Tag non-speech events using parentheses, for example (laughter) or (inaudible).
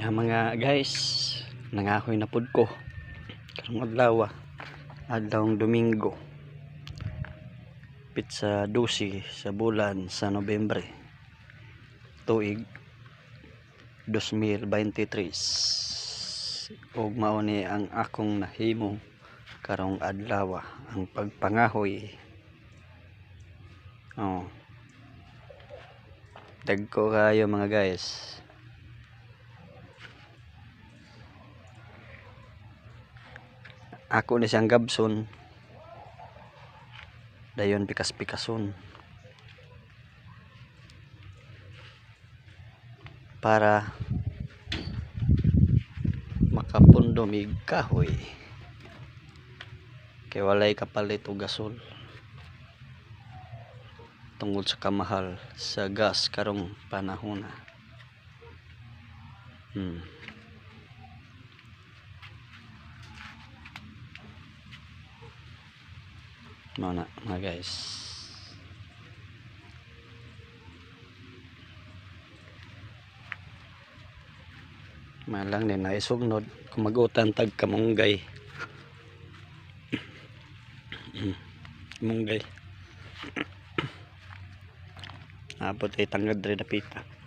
Ya mga guys, nangahoy na pud ko. Karong adlaw, ah. adlawng Domingo. Pizza 12 sa bulan sa Nobyembre. Tuig 2023. Ug mao ni ang akong nahimo karong adlaw ah, ang pagpangahoy. Oh. Dagko kayo mga guys. Ako ni siyang gabson. Dayon pikas-pikason. Para makapundo mig kahoy. Kay walay kapalit og gasol. Tungod sa kamahal sa gas karong panahon. Hmm. Mao na mga guys. Malang din na isugnod kung magutan tag kamunggay. (coughs) munggay. (coughs) Abot ay tanggad rin na pita.